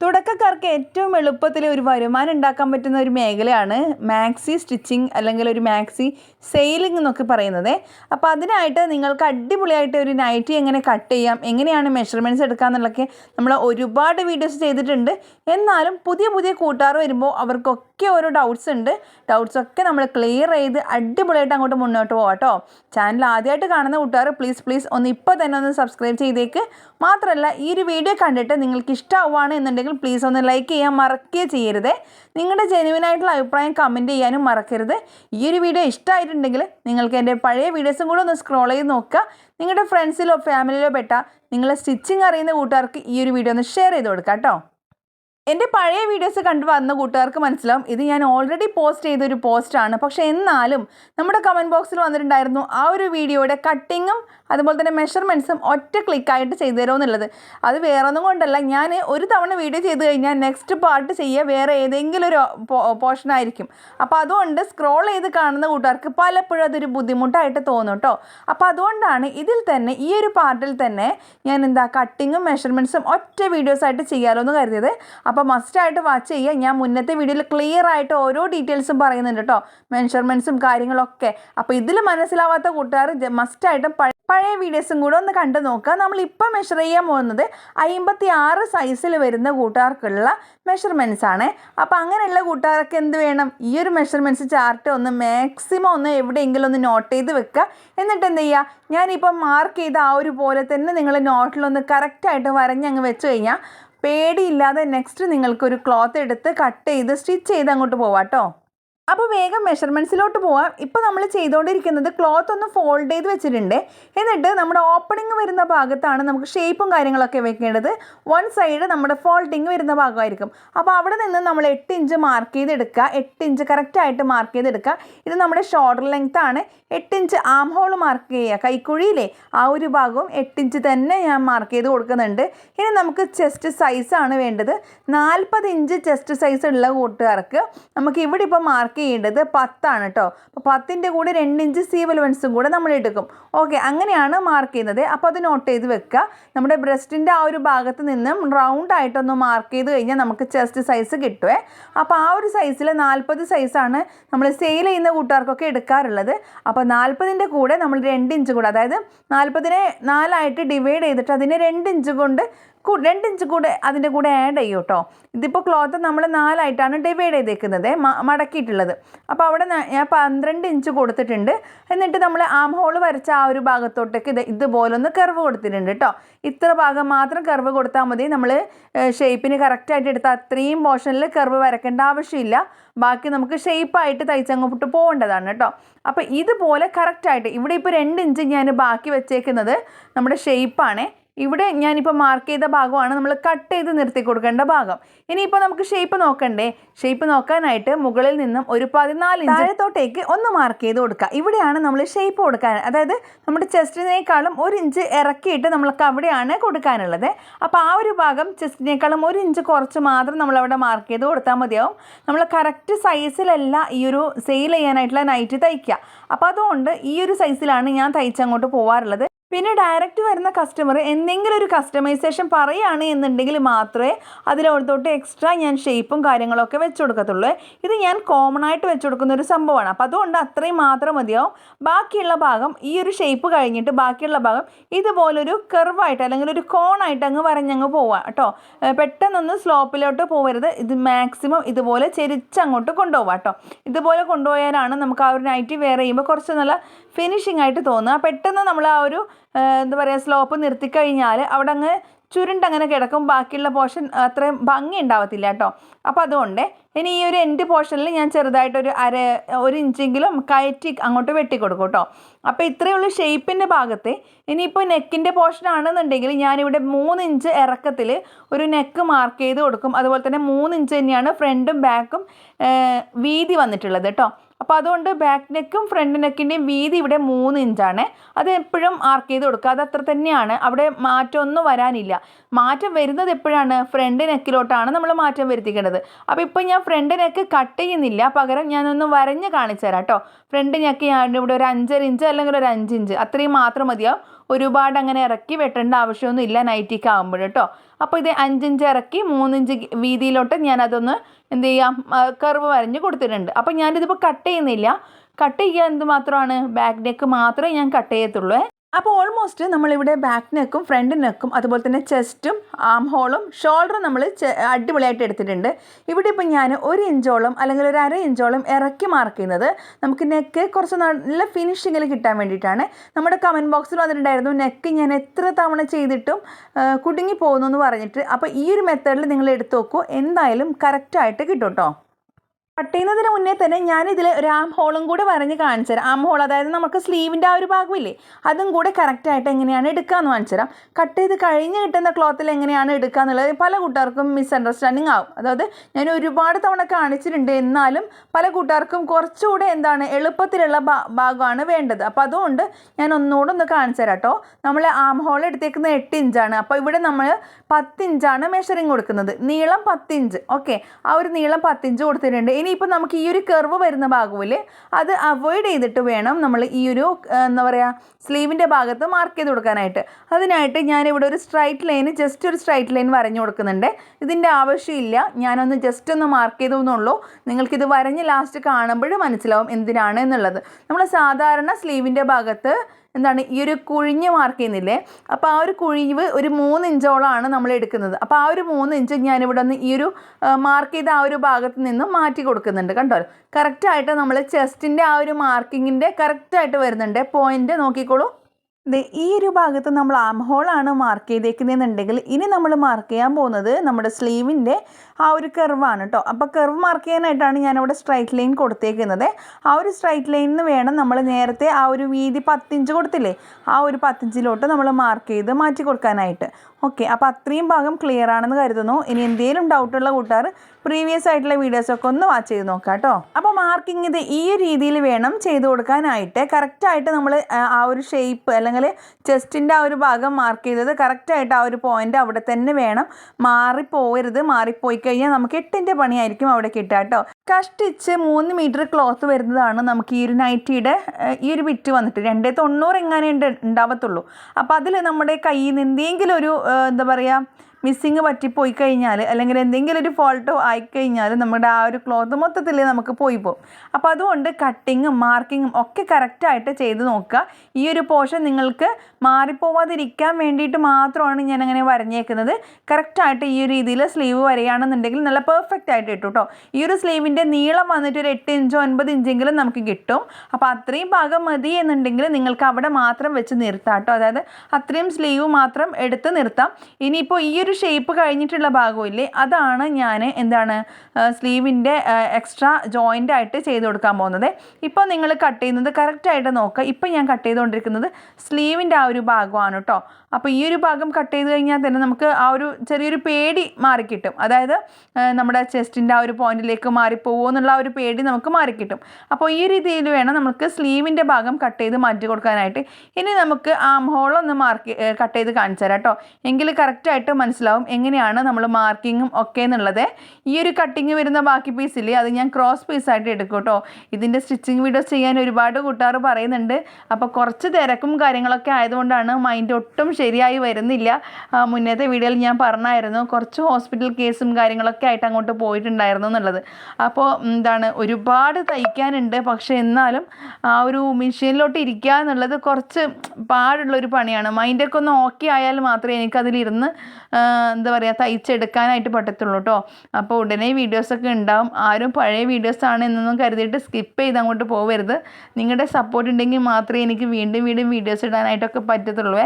തുടക്കക്കാർക്ക് ഏറ്റവും എളുപ്പത്തിൽ ഒരു വരുമാനം ഉണ്ടാക്കാൻ പറ്റുന്ന ഒരു മേഖലയാണ് മാക്സി സ്റ്റിച്ചിങ് അല്ലെങ്കിൽ ഒരു മാക്സി സെയിലിംഗ് എന്നൊക്കെ പറയുന്നത്. അപ്പോൾ അതിനായിട്ട് നിങ്ങൾക്ക് അടിപൊളിയായിട്ട് ഒരു നൈറ്റി എങ്ങനെ കട്ട് ചെയ്യാം എങ്ങനെയാണ് മെഷർമെന്റ്സ് എടുക്കുക എന്നുള്ളതൊക്കെ നമ്മൾ ഒരുപാട് വീഡിയോസ് ചെയ്തിട്ടുണ്ട്. എന്നാലും പുതിയ പുതിയ കൂട്ടുകാർ വരുമ്പോൾ അവർക്കൊക്കെ ഓരോ ഡൗട്ട്സ് ഉണ്ട്. ഡൗട്ട്സ് ഒക്കെ നമ്മൾ ക്ലിയർ ചെയ്ത് അടിപൊളിയായിട്ട് അങ്ങോട്ട് മുന്നോട്ട് പോകാം കേട്ടോ ചാനൽ ആദ്യമായിട്ട് കാണുന്ന കൂട്ടുകാർ പ്ലീസ് പ്ലീസ് ഒന്ന് ഇപ്പോൾ തന്നെ ഒന്ന് സബ്സ്ക്രൈബ് ചെയ്തേക്ക്. മാത്രമല്ല ഈ ഒരു വീഡിയോ കണ്ടിട്ട് നിങ്ങൾക്ക് ഇഷ്ടമാവുകയാണ് എന്നുണ്ടെങ്കിൽ പ്ലീസ് ഒന്ന് ലൈക്ക് ചെയ്യാൻ മറക്കുകയും ചെയ്യരുത്. നിങ്ങളുടെ ജെനുവിനായിട്ടുള്ള അഭിപ്രായം കമന്റ് ചെയ്യാനും മറക്കരുത്. ഈ ഒരു വീഡിയോ ഇഷ്ടമായിട്ടുണ്ടെങ്കിൽ നിങ്ങൾക്ക് എന്റെ പഴയ വീഡിയോസും കൂടെ ഒന്ന് സ്ക്രോൾ ചെയ്ത് നോക്കുക. നിങ്ങളുടെ ഫ്രണ്ട്സിലോ ഫാമിലിയിലോ പെട്ട നിങ്ങളെ സ്റ്റിച്ചിങ് അറിയുന്ന കൂട്ടുകാർക്ക് ഈ ഒരു വീഡിയോ ഒന്ന് ഷെയർ ചെയ്ത് കൊടുക്കാം കേട്ടോ എന്റെ പഴയ വീഡിയോസ് കണ്ടു വന്ന കൂട്ടുകാർക്ക് മനസ്സിലാവും. ഇത് ഞാൻ ഓൾറെഡി പോസ്റ്റ് ചെയ്തൊരു പോസ്റ്റാണ് പക്ഷേ എന്നാലും നമ്മുടെ കമന്റ് ബോക്സിൽ വന്നിട്ടുണ്ടായിരുന്നു ആ ഒരു വീഡിയോയുടെ കട്ടിങ്ങും അതുപോലെ തന്നെ മെഷർമെന്റ്സും ഒറ്റ ക്ലിക്കായിട്ട് ചെയ്തു തരുമെന്നുള്ളത് അത് വേറെ ഒന്നും കൊണ്ടല്ല. ഞാൻ ഒരു തവണ വീഡിയോ ചെയ്ത് കഴിഞ്ഞാൽ നെക്സ്റ്റ് പാർട്ട് ചെയ്യുക വേറെ ഏതെങ്കിലും ഒരു പോർഷൻ ആയിരിക്കും. അപ്പോൾ അതുകൊണ്ട് സ്ക്രോൾ ചെയ്ത് കാണുന്ന കൂട്ടുകാർക്ക് പലപ്പോഴും അതൊരു ബുദ്ധിമുട്ടായിട്ട് തോന്നും കേട്ടോ അപ്പോൾ അതുകൊണ്ടാണ് ഇതിൽ തന്നെ ഈ ഒരു പാർട്ടിൽ തന്നെ ഞാൻ എന്താ കട്ടിങ്ങും മെഷർമെന്റ്സും ഒറ്റ വീഡിയോസായിട്ട് ചെയ്യാമല്ലോ എന്ന് കരുതിയത്. അപ്പോൾ മസ്റ്റായിട്ട് വാച്ച് ചെയ്യുക. ഞാൻ മുന്നത്തെ വീഡിയോയിൽ ക്ലിയർ ആയിട്ട് ഓരോ ഡീറ്റെയിൽസും പറയുന്നുണ്ട് കേട്ടോ മെഷർമെന്റ്സും കാര്യങ്ങളൊക്കെ. അപ്പോൾ ഇതിൽ മനസ്സിലാവാത്ത കൂട്ടുകാർ മസ്റ്റായിട്ടും പഴയ വീഡിയോസും കൂടെ ഒന്ന് കണ്ടു നോക്കുക. നമ്മളിപ്പോൾ മെഷർ ചെയ്യാൻ പോകുന്നത് അമ്പത്തി ആറ് സൈസിൽ വരുന്ന കൂട്ടുകാർക്കുള്ള മെഷർമെന്റ്സ് ആണ്. അപ്പോൾ അങ്ങനെയുള്ള കൂട്ടുകാർക്ക് എന്ത് വേണം? ഈ ഒരു മെഷർമെന്റ്സ് ചാർട്ട് ഒന്ന് മാക്സിമം ഒന്ന് എവിടെയെങ്കിലും ഒന്ന് നോട്ട് ചെയ്ത് വെക്കുക. എന്നിട്ട് എന്ത് ചെയ്യുക? ഞാനിപ്പോൾ മാർക്ക് ചെയ്ത ആ ഒരു പോലെ തന്നെ നിങ്ങൾ നോട്ടിലൊന്ന് കറക്റ്റായിട്ട് വരഞ്ഞങ്ങ് വെച്ച് കഴിഞ്ഞാൽ പേടിയില്ലാതെ നെക്സ്റ്റ് നിങ്ങൾക്കൊരു ക്ലോത്ത് എടുത്ത് കട്ട് ചെയ്ത് സ്റ്റിച്ച് ചെയ്ത് അങ്ങോട്ട് പോവാം കേട്ടോ അപ്പോൾ വേഗം മെഷർമെന്റ്സിലോട്ട് പോവാം. ഇപ്പോൾ നമ്മൾ ചെയ്തുകൊണ്ടിരിക്കുന്നത് ക്ലോത്ത് ഒന്ന് ഫോൾഡ് ചെയ്ത് വെച്ചിട്ടുണ്ട്. എന്നിട്ട് നമ്മുടെ ഓപ്പണിംഗ് വരുന്ന ഭാഗത്താണ് നമുക്ക് ഷേപ്പും കാര്യങ്ങളൊക്കെ വെക്കേണ്ടത്. വൺ സൈഡ് നമ്മുടെ ഫോൾഡിങ് വരുന്ന ഭാഗമായിരിക്കും. അപ്പോൾ അവിടെ നിന്ന് നമ്മൾ എട്ട് ഇഞ്ച് മാർക്ക് ചെയ്തെടുക്കുക. എട്ട് ഇഞ്ച് കറക്റ്റായിട്ട് മാർക്ക് ചെയ്തെടുക്കുക. ഇത് നമ്മുടെ ഷോർട്ടർ ലെങ്ത് ആണ്. എട്ട് ഇഞ്ച് ആം ഹോൾ മാർക്ക് ചെയ്യുക. കൈക്കുഴിയിലെ ആ ഒരു ഭാഗവും എട്ട് ഇഞ്ച് തന്നെ ഞാൻ മാർക്ക് ചെയ്ത് കൊടുക്കുന്നുണ്ട്. ഇനി നമുക്ക് ചെസ്റ്റ് സൈസാണ് വേണ്ടത്. നാൽപ്പത് ഇഞ്ച് ചെസ്റ്റ് സൈസ് ഉള്ള കൂട്ടുകാർക്ക് നമുക്ക് ഇവിടെ ഇപ്പോൾ മാർക്ക് ചെയ്യേണ്ടത് പത്താണ് കേട്ടോ അപ്പോൾ പത്തിന്റെ കൂടെ രണ്ട് ഇഞ്ച് സീ വലുവൻസും കൂടെ നമ്മൾ എടുക്കും. ഓക്കെ അങ്ങനെയാണ് മാർക്ക് ചെയ്യുന്നത്. അപ്പോൾ അത് നോട്ട് ചെയ്ത് വെക്കുക നമ്മുടെ ബ്രസ്റ്റിന്റെ ആ ഒരു ഭാഗത്ത് നിന്നും റൗണ്ട് ആയിട്ടൊന്ന് മാർക്ക് ചെയ്ത് കഴിഞ്ഞാൽ നമുക്ക് ചെസ്റ്റ് സൈസ് കിട്ടുമേ അപ്പോൾ ആ ഒരു സൈസിൽ നാൽപ്പത് സൈസാണ് നമ്മൾ സെയിൽ ചെയ്യുന്ന കൂട്ടുകാർക്കൊക്കെ എടുക്കാറുള്ളത്. അപ്പോൾ നാൽപ്പതിന്റെ കൂടെ നമ്മൾ രണ്ട് ഇഞ്ച് കൂടെ അതായത് നാൽപ്പതിനെ നാലായിട്ട് ഡിവൈഡ് ചെയ്തിട്ട് അതിനെ രണ്ട് ഇഞ്ച് കൊണ്ട് രണ്ട് ഇഞ്ച് കൂടെ അതിന്റെ കൂടെ ആഡ് ചെയ്യും കേട്ടോ ഇതിപ്പോൾ ക്ലോത്ത് നമ്മൾ നാലായിട്ടാണ് ഡിവൈഡ് ചെയ്തേക്കുന്നത് മടക്കിയിട്ടുള്ളത്. അപ്പോൾ അവിടെ ഞാൻ പന്ത്രണ്ട് ഇഞ്ച് കൊടുത്തിട്ടുണ്ട്. എന്നിട്ട് നമ്മൾ ആം ഹോൾ വരച്ച ആ ഒരു ഭാഗത്തോട്ടേക്ക് ഇത് ഇതുപോലൊന്ന് കർവ് കൊടുത്തിട്ടുണ്ട് കേട്ടോ ഇത്ര ഭാഗം മാത്രം കർവ് കൊടുത്താൽ മതി. നമ്മൾ ഷേപ്പിന് കറക്റ്റായിട്ട് എടുത്ത അത്രയും പോർഷനിൽ കർവ് വരക്കേണ്ട ആവശ്യമില്ല. ബാക്കി നമുക്ക് ഷേപ്പായിട്ട് തയ്ച്ചങ്ങോട്ട് പോകേണ്ടതാണ് കേട്ടോ അപ്പോൾ ഇതുപോലെ കറക്റ്റായിട്ട് ഇവിടെ ഇപ്പോൾ രണ്ട് ഇഞ്ച് ഞാൻ ബാക്കി വെച്ചേക്കുന്നത് നമ്മുടെ ഷേപ്പാണേ ഇവിടെ ഞാനിപ്പോൾ മാർക്ക് ചെയ്ത ഭാഗമാണ് നമ്മൾ കട്ട് ചെയ്ത് നിർത്തി കൊടുക്കേണ്ട ഭാഗം. ഇനിയിപ്പോൾ നമുക്ക് ഷേപ്പ് നോക്കണ്ടേ? ഷേപ്പ് നോക്കാനായിട്ട് മുകളിൽ നിന്നും ഒരു പതിനാല് താഴത്തോട്ടേക്ക് ഒന്ന് മാർക്ക് ചെയ്ത് കൊടുക്കുക ഇവിടെയാണ് നമ്മൾ ഷേപ്പ് കൊടുക്കാൻ. അതായത് നമ്മുടെ ചെസ്റ്റിനേക്കാളും ഒരു ഇഞ്ച് ഇറക്കിയിട്ട് നമ്മൾക്ക് അവിടെയാണ് കൊടുക്കാനുള്ളത്. അപ്പോൾ ആ ഒരു ഭാഗം ചെസ്റ്റിനേക്കാളും ഒരു ഇഞ്ച് കുറച്ച് മാത്രം നമ്മളവിടെ മാർക്ക് ചെയ്ത് കൊടുത്താൽ മതിയാവും. നമ്മൾ കറക്റ്റ് സൈസിലല്ല ഈ ഒരു സെയിൽ ചെയ്യാനായിട്ടുള്ള നൈറ്റ് തയ്ക്കുക അപ്പോൾ അതുകൊണ്ട് ഈ ഒരു സൈസിലാണ് ഞാൻ തയ്ച്ചങ്ങോട്ട് പോകാറുള്ളത് പിന്നെ ഡയറക്റ്റ് വരുന്ന കസ്റ്റമർ എന്തെങ്കിലും ഒരു കസ്റ്റമൈസേഷൻ പറയുകയാണ് എന്നുണ്ടെങ്കിൽ മാത്രമേ അതിലോടത്തോട്ട് എക്സ്ട്രാ ഞാൻ ഷേപ്പും കാര്യങ്ങളൊക്കെ വെച്ച് കൊടുക്കത്തുള്ളൂ ഇത് ഞാൻ കോമൺ ആയിട്ട് വെച്ച് കൊടുക്കുന്ന ഒരു സംഭവമാണ്. അപ്പോൾ അതുകൊണ്ട് അത്രയും മാത്രം മതിയാവും. ബാക്കിയുള്ള ഭാഗം ഈ ഒരു ഷേപ്പ് കഴിഞ്ഞിട്ട് ബാക്കിയുള്ള ഭാഗം ഇതുപോലൊരു കർവായിട്ട് അല്ലെങ്കിൽ ഒരു കോണായിട്ട് അങ്ങ് വരഞ്ഞങ്ങ് പോവുക കേട്ടോ. പെട്ടെന്നൊന്ന് സ്ലോപ്പിലോട്ട് പോകരുത് ഇത് മാക്സിമം ഇതുപോലെ ചെരിച്ചങ്ങോട്ട് കൊണ്ടുപോവുക കേട്ടോ. ഇതുപോലെ കൊണ്ടുപോയാലാണ് നമുക്ക് ആ ഒരു നൈറ്റി വെയർ ചെയ്യുമ്പോൾ കുറച്ച് നല്ല ഫിനിഷിംഗ് ആയിട്ട് തോന്നുക പെട്ടെന്ന് നമ്മൾ ആ ഒരു എന്താ പറയുക സ്ലോപ്പ് നിർത്തിക്കഴിഞ്ഞാൽ അവിടെ അങ്ങ് ചുരുണ്ടങ്ങനെ കിടക്കും. ബാക്കിയുള്ള പോർഷൻ അത്രയും ഭംഗി ഉണ്ടാവത്തില്ല കേട്ടോ. അപ്പോൾ അതുകൊണ്ട് ഇനി ഈ ഒരു എൻഡ് പോർഷനിൽ ഞാൻ ചെറുതായിട്ടൊരു അര ഒരു ഇഞ്ചെങ്കിലും കയറ്റി അങ്ങോട്ട് വെട്ടിക്കൊടുക്കും കേട്ടോ. അപ്പോൾ ഇത്രയേ ഉള്ളൂ ഷേപ്പിന്റെ ഭാഗത്ത്. ഇനിയിപ്പോൾ നെക്കിന്റെ പോർഷൻ ആണെന്നുണ്ടെങ്കിൽ ഞാനിവിടെ മൂന്ന് ഇഞ്ച് ഇറക്കത്തിൽ ഒരു നെക്ക് മാർക്ക് ചെയ്ത് കൊടുക്കും. അതുപോലെ തന്നെ മൂന്ന് ഇഞ്ച് തന്നെയാണ് ഫ്രണ്ടും ബാക്കും വീതി വന്നിട്ടുള്ളത് കേട്ടോ. അപ്പോൾ അതുകൊണ്ട് ബാക്ക് നെക്കും ഫ്രണ്ട് നെക്കിന്റെയും വീതി ഇവിടെ മൂന്ന് ഇഞ്ചാണ് അത് എപ്പോഴും ആർക്ക് ചെയ്ത് കൊടുക്കുക. അത് അത്ര തന്നെയാണ്. അവിടെ മാറ്റമൊന്നും വരാനില്ല. മാറ്റം വരുന്നത് എപ്പോഴാണ്? ഫ്രണ്ട് നെക്കിലോട്ടാണ് നമ്മൾ മാറ്റം വരുത്തിക്കേണ്ടത്. അപ്പോൾ ഇപ്പോൾ ഞാൻ ഫ്രണ്ട് നെക്ക് കട്ട് ചെയ്യുന്നില്ല. പകരം ഞാനൊന്ന് വരഞ്ഞ് കാണിച്ചു തരാം കേട്ടോ. ഫ്രണ്ട് നെക്ക് ഞാൻ ഇവിടെ ഒരു അഞ്ചര ഇഞ്ച് അല്ലെങ്കിൽ ഒരു അഞ്ച് ഇഞ്ച് അത്രയും മാത്രം മതിയാവും. ഒരുപാട് അങ്ങനെ ഇറക്കി വെട്ടേണ്ട ആവശ്യമൊന്നും ഇല്ല നൈറ്റിക്ക് ആകുമ്പോൾ കേട്ടോ. അപ്പോൾ ഇത് അഞ്ചിഞ്ച് ഇറക്കി മൂന്നിഞ്ച് വീതിയിലോട്ട് ഞാനതൊന്ന് എന്ത് ചെയ്യാം കർവ് വരഞ്ഞ് കൊടുത്തിട്ടുണ്ട്. അപ്പോൾ ഞാനിതിപ്പോൾ കട്ട് ചെയ്യുന്നില്ല. കട്ട് ചെയ്യാൻ എന്ത് മാത്രമാണ്? ബാക്ക് നെക്ക് മാത്രമേ ഞാൻ കട്ട് ചെയ്യത്തുള്ളൂ അപ്പോൾ ഓൾമോസ്റ്റ് നമ്മളിവിടെ ബാക്ക് നെക്കും ഫ്രണ്ട് നെക്കും അതുപോലെ തന്നെ ചെസ്റ്റും ആം ഹോളും ഷോൾഡറും നമ്മൾ അടിപൊളിയായിട്ട് എടുത്തിട്ടുണ്ട്. ഇവിടെ ഇപ്പം ഞാൻ ഒരു ഇഞ്ചോളം അല്ലെങ്കിൽ ഒരു അര ഇഞ്ചോളം ഇറക്കി മാർക്ക് ചെയ്യുന്നത് നമുക്ക് നെക്ക് കുറച്ച് നല്ല ഫിനിഷിങ്ങിൽ കിട്ടാൻ വേണ്ടിയിട്ടാണ്. നമ്മുടെ കമന്റ് ബോക്സിൽ വന്നിട്ടുണ്ടായിരുന്നു നെക്ക് ഞാൻ എത്ര തവണ ചെയ്തിട്ടും കുടുങ്ങി പോകുന്നു എന്ന് പറഞ്ഞിട്ട്. അപ്പോൾ ഈ ഒരു മെത്തേഡിൽ നിങ്ങൾ എടുത്ത് നോക്കൂ. എന്തായാലും കറക്റ്റായിട്ട് കിട്ടും കേട്ടോ കട്ട് ചെയ്യുന്നതിന് മുന്നേ തന്നെ ഞാനിതിൽ ഒരു ആം ഹോളും കൂടെ വരഞ്ഞ് കാണിച്ചു തരാം. ആം ഹോൾ അതായത് നമുക്ക് സ്ലീവിന്റെ ആ ഒരു ഭാഗമില്ലേ? അതും കൂടെ കറക്റ്റായിട്ട് എങ്ങനെയാണ് എടുക്കാമെന്ന് കാണിച്ചു തരാം. കട്ട് ചെയ്ത് കഴിഞ്ഞ് കിട്ടുന്ന ക്ലോത്തിൽ എങ്ങനെയാണ് എടുക്കുക എന്നുള്ളത് പല കൂട്ടുകാർക്കും മിസ്അണ്ടർസ്റ്റാൻഡിങ് ആവും. അതായത് ഞാൻ ഒരുപാട് തവണ കാണിച്ചിട്ടുണ്ട്. എന്നാലും പല കൂട്ടുകാർക്കും കുറച്ചുകൂടെ എന്താണ് എളുപ്പത്തിലുള്ള ഭാഗമാണ് വേണ്ടത്. അപ്പോൾ അതുകൊണ്ട് ഞാൻ ഒന്നുകൂടെ ഒന്ന് കാണിച്ചു തരാം കേട്ടോ നമ്മൾ ആം ഹോൾ എടുത്തേക്കുന്നത് എട്ട് ഇഞ്ചാണ് അപ്പോൾ ഇവിടെ നമ്മൾ പത്ത് ഇഞ്ചാണ് മെഷറിങ് കൊടുക്കുന്നത്. നീളം പത്ത് ഇഞ്ച് ഓക്കെ ആ ഒരു നീളം പത്ത് ഇഞ്ച് കൊടുത്തിട്ടുണ്ട്. ഇനിയിപ്പോൾ നമുക്ക് ഈ ഒരു കർവ് വരുന്ന ഭാഗമില്ലേ അത് അവോയ്ഡ് ചെയ്തിട്ട് വേണം നമ്മൾ ഈ ഒരു എന്താ പറയുക സ്ലീവിന്റെ ഭാഗത്ത് മാർക്ക് ചെയ്ത് കൊടുക്കാനായിട്ട്. അതിനായിട്ട് ഞാനിവിടെ ഒരു സ്ട്രൈറ്റ് ലൈന് ജസ്റ്റ് ഒരു സ്ട്രൈറ്റ് ലൈൻ വരഞ്ഞു കൊടുക്കുന്നുണ്ട്. ഇതിന്റെ ആവശ്യമില്ല. ഞാനൊന്ന് ജസ്റ്റ് ഒന്ന് മാർക്ക് ചെയ്തു എന്നുള്ളൂ. നിങ്ങൾക്കിത് വരഞ്ഞ് ലാസ്റ്റ് കാണുമ്പോൾ മനസ്സിലാവും എന്തിനാണ് എന്നുള്ളത്. നമ്മൾ സാധാരണ സ്ലീവിന്റെ ഭാഗത്ത് എന്താണ് ഈ ഒരു കുഴിഞ്ഞ് മാർക്ക് ചെയ്യുന്നില്ലേ? അപ്പോൾ ആ ഒരു കുഴിവ് ഒരു മൂന്ന് ഇഞ്ചോളമാണ് നമ്മൾ എടുക്കുന്നത്. അപ്പോൾ ആ ഒരു മൂന്ന് ഇഞ്ച് ഞാനിവിടെ നിന്ന് ഈ ഒരു മാർക്ക് ചെയ്ത ആ ഒരു ഭാഗത്ത് നിന്നും മാറ്റി കൊടുക്കുന്നുണ്ട്. കണ്ടോ? കറക്റ്റായിട്ട് നമ്മൾ ചെസ്റ്റിന്റെ ആ ഒരു മാർക്കിങ്ങിന്റെ കറക്റ്റായിട്ട് വരുന്നുണ്ട്. പോയിന്റ് നോക്കിക്കോളൂ. ഈ ഒരു ഭാഗത്ത് നമ്മൾ ആം ഹോളാണ് മാർക്ക് ചെയ്തേക്കുന്നതെന്നുണ്ടെങ്കിൽ ഇനി നമ്മൾ മാർക്ക് ചെയ്യാൻ പോകുന്നത് നമ്മുടെ സ്ലീവിന്റെ ആ ഒരു കർവാണ് കേട്ടോ അപ്പോൾ കർവ് മാർക്ക് ചെയ്യാനായിട്ടാണ് ഞാനവിടെ സ്ട്രൈറ്റ് ലൈൻ കൊടുത്തേക്കുന്നത്. ആ ഒരു സ്ട്രൈറ്റ് ലൈനിൽ നിന്ന് വേണം നമ്മൾ നേരത്തെ ആ ഒരു വീതി പത്തിഞ്ച് കൊടുത്തില്ലേ? ആ ഒരു പത്തിഞ്ചിലോട്ട് നമ്മൾ മാർക്ക് ചെയ്ത് മാറ്റി കൊടുക്കാനായിട്ട്. ഓക്കെ അപ്പോൾ അത്രയും ഭാഗം ക്ലിയർ ആണെന്ന് കരുതുന്നു. ഇനി എന്തെങ്കിലും ഡൗട്ടുള്ള കൂട്ടുകാർ പ്രീവിയസ് ആയിട്ടുള്ള വീഡിയോസൊക്കെ ഒന്ന് വാച്ച് ചെയ്ത് നോക്കാം കേട്ടോ അപ്പോൾ മാർക്കിംഗ് ഇത് ഈ രീതിയിൽ വേണം ചെയ്ത് കൊടുക്കാനായിട്ട്. കറക്റ്റായിട്ട് നമ്മൾ ആ ഒരു ഷേപ്പ് അല്ലെങ്കിൽ ചെസ്റ്റിന്റെ ആ ഒരു ഭാഗം മാർക്ക് ചെയ്തത് കറക്റ്റായിട്ട് ആ ഒരു പോയിന്റ് അവിടെ തന്നെ വേണം. മാറിപ്പോകരുത് മാറിപ്പോയി കഴിഞ്ഞാൽ നമുക്ക് എട്ടിന്റെ പണിയായിരിക്കും അവിടെ കിട്ടുക കേട്ടോ. കഷ്ടിച്ച് മൂന്ന് മീറ്റർ ക്ലോത്ത് വരുന്നതാണ് നമുക്ക് ഈ ഒരു നൈറ്റിയുടെ ഈ ഒരു വിറ്റ് വന്നിട്ട്. രണ്ടേ തൊണ്ണൂറ് എങ്ങാനേ ഉണ്ട് ഉണ്ടാവത്തുള്ളൂ. അപ്പോൾ അതിൽ നമ്മുടെ കയ്യിൽ നിന്ന് എന്തെങ്കിലും ഒരു എന്താ പറയുക മിസ്സിങ് പറ്റിപ്പോയി കഴിഞ്ഞാൽ അല്ലെങ്കിൽ എന്തെങ്കിലും ഒരു ഫോൾട്ടോ ആയിക്കഴിഞ്ഞാൽ നമ്മുടെ ആ ഒരു ക്ലോത്ത് മൊത്തത്തിൽ നമുക്ക് പോയി പോകും. അപ്പോൾ അതുകൊണ്ട് കട്ടിങ്ങും മാർക്കിങ്ങും ഒക്കെ കറക്റ്റായിട്ട് ചെയ്ത് നോക്കുക. ഈ ഒരു പോഷൻ നിങ്ങൾക്ക് മാറിപ്പോവാതിരിക്കാൻ വേണ്ടിയിട്ട് മാത്രമാണ് ഞാൻ അങ്ങനെ വരഞ്ഞേക്കുന്നത് കറക്റ്റായിട്ട് ഈ ഒരു രീതിയിൽ സ്ലീവ് വരികയാണെന്നുണ്ടെങ്കിൽ നല്ല പെർഫെക്റ്റ് ആയിട്ട് കിട്ടും കേട്ടോ ഈ ഒരു സ്ലീവിന്റെ നീളം വന്നിട്ട് ഒരു എട്ട് ഇഞ്ചോ ഒൻപത് ഇഞ്ചെങ്കിലും നമുക്ക് കിട്ടും. അപ്പോൾ അത്രയും ഭാഗം മതി എന്നുണ്ടെങ്കിൽ നിങ്ങൾക്ക് അവിടെ മാത്രം വെച്ച് നിർത്താം കേട്ടോ അതായത് അത്രയും സ്ലീവ് മാത്രം എടുത്ത് നിർത്താം. ഇനിയിപ്പോൾ ഈ ഒരു ഷേപ്പ് കഴിഞ്ഞിട്ടുള്ള ഭാഗമില്ലേ? അതാണ് ഞാൻ എന്താണ് സ്ലീവിന്റെ എക്സ്ട്രാ ജോയിന്റ് ആയിട്ട് ചെയ്ത് കൊടുക്കാൻ പോകുന്നത്. ഇപ്പോൾ നിങ്ങൾ കട്ട് ചെയ്യുന്നത് കറക്റ്റായിട്ട് നോക്കുക ഇപ്പോൾ ഞാൻ കട്ട് ചെയ്തുകൊണ്ടിരിക്കുന്നത് സ്ലീവിന്റെ ആ ഒരു ഭാഗമാണ് കേട്ടോ അപ്പോൾ ഈ ഒരു ഭാഗം കട്ട് ചെയ്ത് കഴിഞ്ഞാൽ തന്നെ നമുക്ക് ആ ഒരു ചെറിയൊരു പേടി മാറിക്കിട്ടും. അതായത് നമ്മുടെ ചെസ്റ്റിന്റെ ആ ഒരു പോയിന്റിലേക്ക് മാറിപ്പോകുമോ എന്നുള്ള ഒരു പേടി നമുക്ക് മാറിക്കിട്ടും. അപ്പോൾ ഈ രീതിയിൽ വേണം നമുക്ക് സ്ലീവിന്റെ ഭാഗം കട്ട് ചെയ്ത് മാറ്റി കൊടുക്കാനായിട്ട്. ഇനി നമുക്ക് ആം ഹോളൊന്ന് മാർക്ക് കട്ട് ചെയ്ത് കാണിച്ചു തരാം കേട്ടോ എങ്കിൽ കറക്റ്റായിട്ട് മനസ്സിലാവും എങ്ങനെയാണ് നമ്മൾ മാർക്കിങ്ങും ഒക്കെ എന്നുള്ളത്. ഈ ഒരു കട്ടിങ് വരുന്ന ബാക്കി പീസില്ലേ അത് ഞാൻ ക്രോസ് പീസായിട്ട് എടുക്കും കേട്ടോ. ഇതിന്റെ സ്റ്റിച്ചിങ് വീഡിയോസ് ചെയ്യാൻ ഒരുപാട് കൂട്ടുകാർ പറയുന്നുണ്ട്. അപ്പോൾ കുറച്ച് തിരക്കും കാര്യങ്ങളൊക്കെ ആയതുകൊണ്ടാണ് മൈൻഡ് ഒട്ടും ശരിയായി വരുന്നില്ല. മുന്നേത്തെ വീഡിയോയിൽ ഞാൻ പറഞ്ഞായിരുന്നു കുറച്ച് ഹോസ്പിറ്റൽ കേസും കാര്യങ്ങളൊക്കെ ആയിട്ട് അങ്ങോട്ട് പോയിട്ടുണ്ടായിരുന്നു എന്നുള്ളത്. അപ്പോൾ എന്താണ് ഒരുപാട് തയ്ക്കാനുണ്ട്. പക്ഷേ എന്നാലും ആ ഒരു മെഷീനിലോട്ട് ഇരിക്കുക എന്നുള്ളത് കുറച്ച് പാടുള്ളൊരു പണിയാണ്. മൈൻഡൊക്കെ ഒന്ന് ഓക്കെ ആയാൽ മാത്രമേ എനിക്കതിലിരുന്ന് എന്താ പറയുക തയ്ച്ചെടുക്കാനായിട്ട് പറ്റത്തുള്ളൂ കേട്ടോ അപ്പോൾ ഉടനെ വീഡിയോസൊക്കെ ഉണ്ടാവും. ആരും പഴയ വീഡിയോസാണ് എന്നൊന്നും കരുതിയിട്ട് സ്കിപ്പ് ചെയ്ത് അങ്ങോട്ട് പോകരുത് നിങ്ങളുടെ സപ്പോർട്ട് ഉണ്ടെങ്കിൽ മാത്രമേ എനിക്ക് വീണ്ടും വീണ്ടും വീഡിയോസ് ഇടാനായിട്ടൊക്കെ പറ്റത്തുള്ളൂ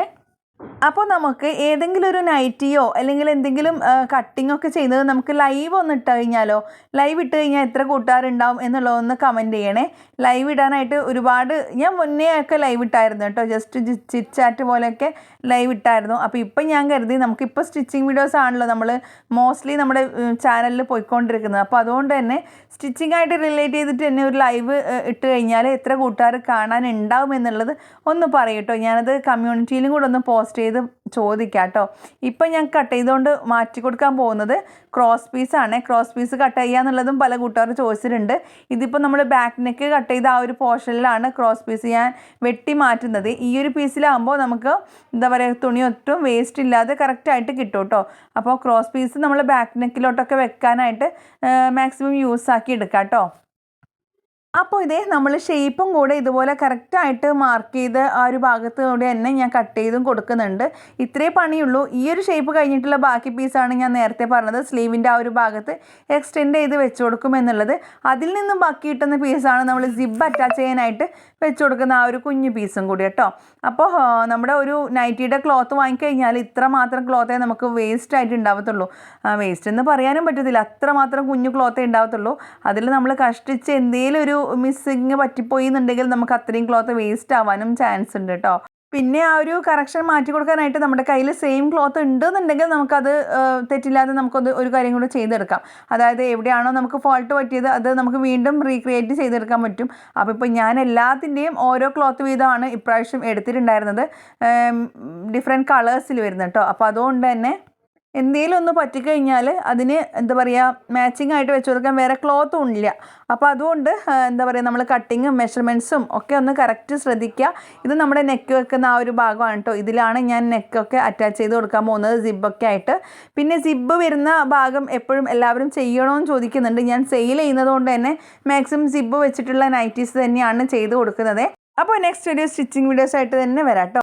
അപ്പോൾ നമുക്ക് ഏതെങ്കിലും ഒരു നൈറ്റിയോ അല്ലെങ്കിൽ എന്തെങ്കിലും കട്ടിംഗ് ഒക്കെ ചെയ്യുന്നത് നമുക്ക് ലൈവ് ഒന്ന് ഇട്ട് കഴിഞ്ഞാലോ? ലൈവ് ഇട്ട് കഴിഞ്ഞാൽ എത്ര കൂട്ടുകാരുണ്ടാവും എന്നുള്ളതൊന്ന് കമന്റ് ചെയ്യണേ. ലൈവ് ഇടാനായിട്ട് ഒരുപാട് ഞാൻ മുന്നേ ഒക്കെ ലൈവ് ഇട്ടായിരുന്നു കേട്ടോ ജസ്റ്റ് ചിറ്റ് ചാറ്റ് പോലെയൊക്കെ ലൈവ് ഇട്ടായിരുന്നു. അപ്പോൾ ഇപ്പം ഞാൻ കരുതി നമുക്കിപ്പോൾ സ്റ്റിച്ചിങ് വീഡിയോസ് ആണല്ലോ നമ്മൾ മോസ്റ്റ്ലി നമ്മുടെ ചാനലിൽ പോയിക്കൊണ്ടിരിക്കുന്നത്. അപ്പോൾ അതുകൊണ്ട് തന്നെ സ്റ്റിച്ചിങ് ആയിട്ട് റിലേറ്റ് ചെയ്തിട്ട് തന്നെ ഒരു ലൈവ് ഇട്ട് കഴിഞ്ഞാൽ എത്ര കൂട്ടുകാർ കാണാൻ ഉണ്ടാവും എന്നുള്ളത് ഒന്ന് പറയട്ടോ ഞാനത് കമ്മ്യൂണിറ്റിയിലും കൂടെ ഒന്ന് പോസ്റ്റ് ചെയ്ത് ചോദിക്കാം കേട്ടോ ഇപ്പം ഞാൻ കട്ട് ചെയ്തുകൊണ്ട് മാറ്റി കൊടുക്കാൻ പോകുന്നത് ക്രോസ് പീസാണ് ക്രോസ് പീസ് കട്ട് ചെയ്യുക എന്നുള്ളതും പല കൂട്ടുകാർ ചോദിച്ചിട്ടുണ്ട്. ഇതിപ്പോൾ നമ്മൾ ബാക്ക് നെക്ക് കട്ട് ചെയ്ത ആ ഒരു പോർഷനിലാണ് ക്രോസ് പീസ് ഞാൻ വെട്ടി മാറ്റുന്നത്. ഈ ഒരു പീസിലാകുമ്പോൾ നമുക്ക് എന്താ പറയുക തുണി ഒട്ടും വേസ്റ്റ് ഇല്ലാതെ കറക്റ്റായിട്ട് കിട്ടും കേട്ടോ അപ്പോൾ ക്രോസ് പീസ് നമ്മൾ ബാക്ക് നെക്കിലോട്ടൊക്കെ വെക്കാനായിട്ട് മാക്സിമം യൂസ് ആക്കി എടുക്കാം കേട്ടോ അപ്പോൾ ഇതേ നമ്മൾ ഷേപ്പും കൂടെ ഇതുപോലെ കറക്റ്റായിട്ട് മാർക്ക് ചെയ്ത് ആ ഒരു ഭാഗത്ത് കൂടെ തന്നെ ഞാൻ കട്ട് ചെയ്തും കൊടുക്കുന്നുണ്ട്. ഇത്രേ പണിയുള്ളൂ. ഈ ഒരു ഷേപ്പ് കഴിഞ്ഞിട്ടുള്ള ബാക്കി പീസാണ് ഞാൻ നേരത്തെ പറഞ്ഞത്. സ്ലീവിന്റെ ആ ഒരു ഭാഗത്ത് എക്സ്റ്റെൻഡ് ചെയ്ത് വെച്ച് കൊടുക്കും എന്നുള്ളത്. അതിൽ നിന്നും ബാക്കി കിട്ടുന്ന പീസാണ് നമ്മൾ സിബ് അറ്റാച്ച് ചെയ്യാനായിട്ട് വെച്ച് കൊടുക്കുന്ന ആ ഒരു കുഞ്ഞു പീസും കൂടി കേട്ടോ. അപ്പോൾ നമ്മുടെ ഒരു നൈറ്റിയുടെ ക്ലോത്ത് വാങ്ങിക്കഴിഞ്ഞാൽ ഇത്ര മാത്രം ക്ലോത്തേ നമുക്ക് വേസ്റ്റ് ആയിട്ട് ഉണ്ടാവത്തുള്ളൂ വേസ്റ്റ് എന്ന് പറയാനും പറ്റത്തില്ല. അത്ര മാത്രം കുഞ്ഞു ക്ലോത്തേ ഉണ്ടാവത്തുള്ളൂ അതിൽ നമ്മൾ കഷ്ടിച്ച് എന്തെങ്കിലും ഒരു മിസ്സിങ് പറ്റിപ്പോയി എന്നുണ്ടെങ്കിൽ നമുക്ക് അത്രയും ക്ലോത്ത് വേസ്റ്റ് ആവാനും ചാൻസ് ഉണ്ട് കേട്ടോ പിന്നെ ആ ഒരു കറക്ഷൻ മാറ്റി കൊടുക്കാനായിട്ട് നമ്മുടെ കയ്യിൽ സെയിം ക്ലോത്ത് ഉണ്ട് എന്നുണ്ടെങ്കിൽ നമുക്കത് തെറ്റില്ലാതെ നമുക്കത് ഒരു കാര്യം കൂടെ ചെയ്തെടുക്കാം. അതായത് എവിടെയാണോ നമുക്ക് ഫോൾട്ട് പറ്റിയത് അത് നമുക്ക് വീണ്ടും റീക്രിയേറ്റ് ചെയ്തെടുക്കാൻ പറ്റും. അപ്പോൾ ഇപ്പോൾ ഞാൻ എല്ലാത്തിന്റെയും ഓരോ ക്ലോത്ത് വീതമാണ് ഇപ്രാവശ്യം എടുത്തിട്ടുണ്ടായിരുന്നത്. ഡിഫറെന്റ് കളേഴ്സിൽ വരുന്നത് കേട്ടോ അപ്പോൾ അതുകൊണ്ട് തന്നെ എന്തെങ്കിലും ഒന്ന് പറ്റിക്കഴിഞ്ഞാൽ അതിന് എന്താ പറയുക മാച്ചിങ് ആയിട്ട് വെച്ച് കൊടുക്കാൻ വേറെ ക്ലോത്തും ഇല്ല. അപ്പോൾ അതുകൊണ്ട് എന്താ പറയുക നമ്മൾ കട്ടിങ്ങും മെഷർമെന്റ്സും ഒക്കെ ഒന്ന് കറക്റ്റ് ശ്രദ്ധിക്കുക ഇത് നമ്മുടെ നെക്ക് വെക്കുന്ന ആ ഒരു ഭാഗമാണ് കേട്ടോ ഇതിലാണ് ഞാൻ നെക്കൊക്കെ അറ്റാച്ച് ചെയ്ത് കൊടുക്കാൻ പോകുന്നത് സിബൊക്കെ ആയിട്ട്. പിന്നെ സിബ് വരുന്ന ഭാഗം എപ്പോഴും എല്ലാവരും ചെയ്യണമെന്ന് ചോദിക്കുന്നുണ്ട്. ഞാൻ സെയിൽ ചെയ്യുന്നത് കൊണ്ട് തന്നെ മാക്സിമം സിബ് വെച്ചിട്ടുള്ള നൈറ്റീസ് തന്നെയാണ് ചെയ്ത് കൊടുക്കുന്നത്. അപ്പോൾ നെക്സ്റ്റ് വീഡിയോ സ്റ്റിച്ചിങ് വീഡിയോസ് ആയിട്ട് തന്നെ വരാം